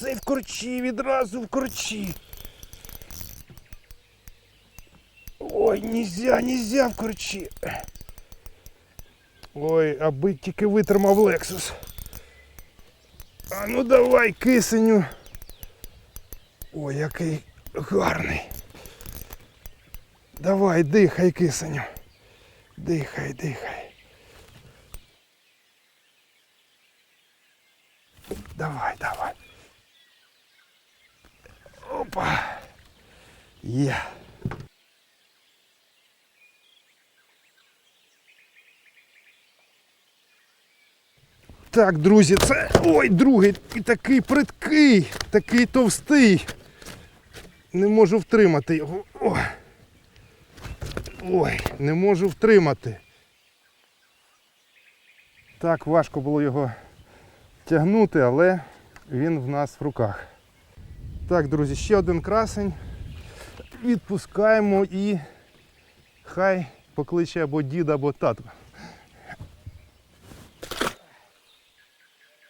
цей в корчі, відразу в корчі. Ой, нельзя, нельзя в корчі. Ой, аби тільки витримав Лексус. А ну давай, кисеню. Ой, який гарний. Давай, дихай, кисеню. Дихай, дихай. Давай, давай. Опа. Є. Так, друзі, це. Ой, другий і такий приткий, такий товстий. Не можу втримати його. Ой, Ой не можу втримати. Так, важко було його тягнути, але він в нас в руках. Так, друзі, ще один красень. Відпускаємо і хай покличе або діда, або тату.